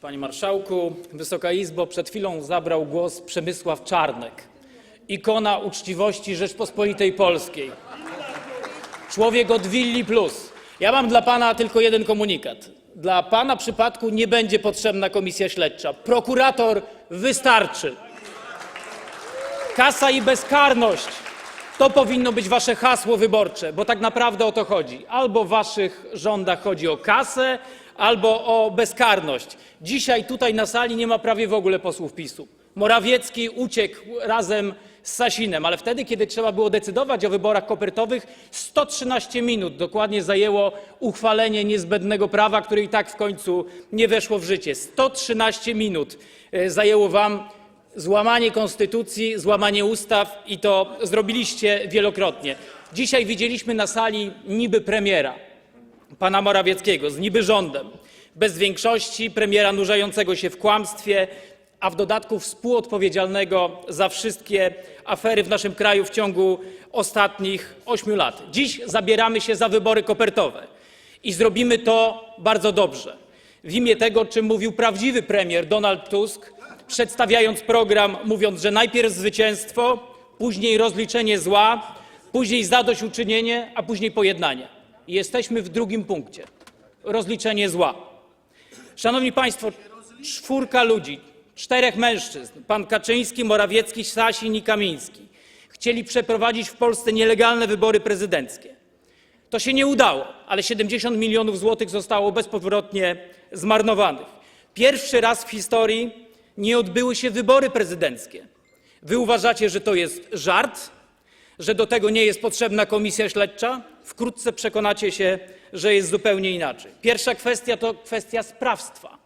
Panie Marszałku, Wysoka Izbo, przed chwilą zabrał głos Przemysław Czarnek, ikona uczciwości Rzeczpospolitej Polskiej. Człowiek od Willi Plus. Ja mam dla pana tylko jeden komunikat. Dla pana przypadku nie będzie potrzebna komisja śledcza. Prokurator wystarczy. Kasa i bezkarność to powinno być wasze hasło wyborcze, bo tak naprawdę o to chodzi. Albo w waszych rządach chodzi o kasę, albo o bezkarność. Dzisiaj tutaj na sali nie ma prawie w ogóle posłów PiSu. Morawiecki uciekł razem z Sasinem, ale wtedy, kiedy trzeba było decydować o wyborach kopertowych, 113 minut dokładnie zajęło uchwalenie niezbędnego prawa, które i tak w końcu nie weszło w życie. 113 minut e, zajęło wam złamanie konstytucji, złamanie ustaw i to zrobiliście wielokrotnie. Dzisiaj widzieliśmy na sali niby premiera, pana Morawieckiego, z niby rządem, bez większości, premiera nurzającego się w kłamstwie, a w dodatku współodpowiedzialnego za wszystkie afery w naszym kraju w ciągu ostatnich ośmiu lat. Dziś zabieramy się za wybory kopertowe i zrobimy to bardzo dobrze. W imię tego, czym mówił prawdziwy premier Donald Tusk, przedstawiając program, mówiąc, że najpierw zwycięstwo, później rozliczenie zła, później zadośćuczynienie, a później pojednanie. I jesteśmy w drugim punkcie rozliczenie zła. Szanowni Państwo, czwórka ludzi, czterech mężczyzn, pan Kaczyński, Morawiecki, Sasin i Kamiński, chcieli przeprowadzić w Polsce nielegalne wybory prezydenckie. To się nie udało, ale 70 milionów złotych zostało bezpowrotnie zmarnowanych. Pierwszy raz w historii nie odbyły się wybory prezydenckie. Wy uważacie, że to jest żart, że do tego nie jest potrzebna komisja śledcza? Wkrótce przekonacie się, że jest zupełnie inaczej. Pierwsza kwestia to kwestia sprawstwa.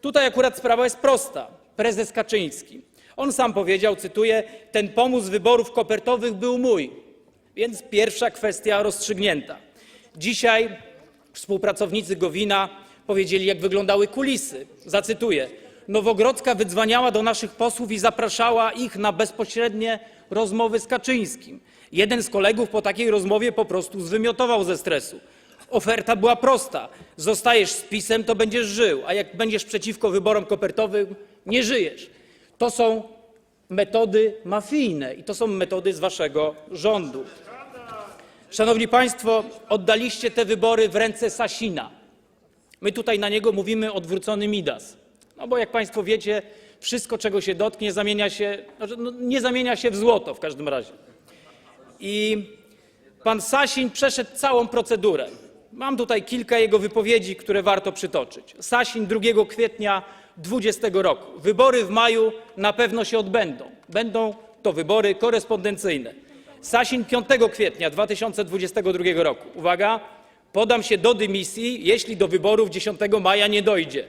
Tutaj akurat sprawa jest prosta. Prezes Kaczyński. On sam powiedział, cytuję, ten pomysł wyborów kopertowych był mój. Więc pierwsza kwestia rozstrzygnięta. Dzisiaj współpracownicy Gowina powiedzieli, jak wyglądały kulisy. Zacytuję. Nowogrodzka wydzwaniała do naszych posłów i zapraszała ich na bezpośrednie rozmowy z Kaczyńskim. Jeden z kolegów po takiej rozmowie po prostu zwymiotował ze stresu. Oferta była prosta. Zostajesz z PiSem, to będziesz żył, a jak będziesz przeciwko wyborom kopertowym, nie żyjesz. To są metody mafijne i to są metody z waszego rządu. Szanowni Państwo, oddaliście te wybory w ręce Sasina. My tutaj na niego mówimy odwrócony Midas. No bo jak Państwo wiecie, wszystko, czego się dotknie, zamienia się, znaczy, no, nie zamienia się w złoto w każdym razie. I pan Sasin przeszedł całą procedurę. Mam tutaj kilka jego wypowiedzi, które warto przytoczyć. Sasin 2 kwietnia 20 roku. Wybory w maju na pewno się odbędą. Będą to wybory korespondencyjne. Sasin 5 kwietnia 2022 roku. Uwaga, podam się do dymisji, jeśli do wyborów 10 maja nie dojdzie.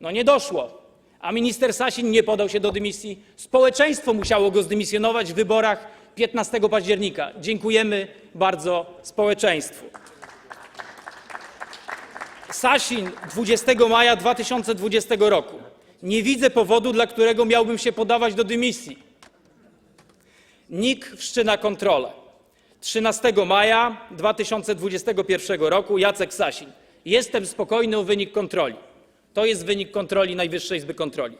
No nie doszło. A minister Sasin nie podał się do dymisji. Społeczeństwo musiało go zdymisjonować w wyborach 15 października. Dziękujemy bardzo społeczeństwu. Sasin 20 maja 2020 roku. Nie widzę powodu, dla którego miałbym się podawać do dymisji. NIK wszczyna kontrolę. 13 maja 2021 roku Jacek Sasin. Jestem spokojny o wynik kontroli. To jest wynik kontroli Najwyższej Izby Kontroli.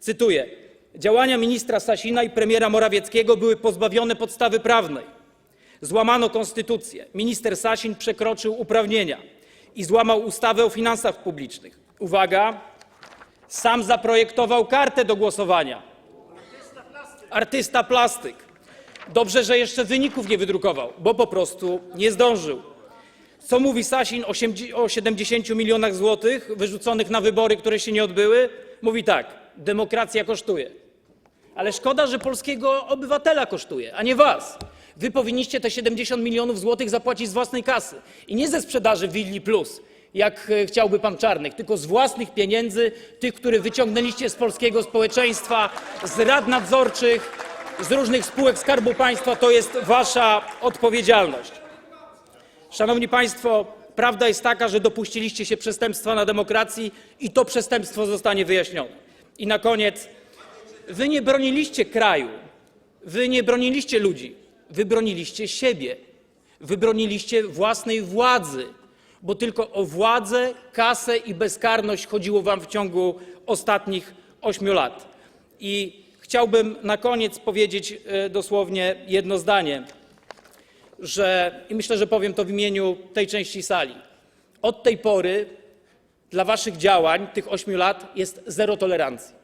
Cytuję: Działania ministra Sasina i premiera Morawieckiego były pozbawione podstawy prawnej. Złamano konstytucję. Minister Sasin przekroczył uprawnienia i złamał ustawę o finansach publicznych. Uwaga, sam zaprojektował kartę do głosowania. Artysta plastyk. Dobrze, że jeszcze wyników nie wydrukował, bo po prostu nie zdążył. Co mówi Sasin o siemdzi- o 70 milionach złotych wyrzuconych na wybory, które się nie odbyły? Mówi tak: demokracja kosztuje. Ale szkoda, że polskiego obywatela kosztuje, a nie was. Wy powinniście te 70 milionów złotych zapłacić z własnej kasy i nie ze sprzedaży Willi Plus, jak e, chciałby pan Czarnek, tylko z własnych pieniędzy, tych, które wyciągnęliście z polskiego społeczeństwa, z rad nadzorczych, z różnych spółek Skarbu Państwa. To jest wasza odpowiedzialność. Szanowni Państwo, prawda jest taka, że dopuściliście się przestępstwa na demokracji i to przestępstwo zostanie wyjaśnione. I na koniec, wy nie broniliście kraju, wy nie broniliście ludzi, wy broniliście siebie, wy broniliście własnej władzy. bo tylko o władzę, kasę i bezkarność chodziło wam w ciągu ostatnich ośmiu lat. I chciałbym na koniec powiedzieć e, dosłownie jedno zdanie, i myślę, że powiem to w imieniu tej części sali. Od tej pory dla waszych działań, tych ośmiu lat, jest zero tolerancji.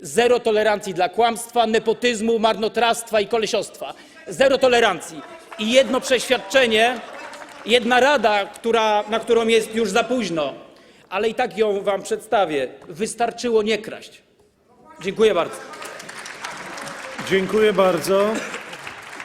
Zero tolerancji dla kłamstwa, nepotyzmu, marnotrawstwa i kolesiostwa. Zero tolerancji. I jedno przeświadczenie, jedna rada, na którą jest już za późno, ale i tak ją wam przedstawię. Wystarczyło nie kraść. Dziękuję bardzo. Dziękuję bardzo.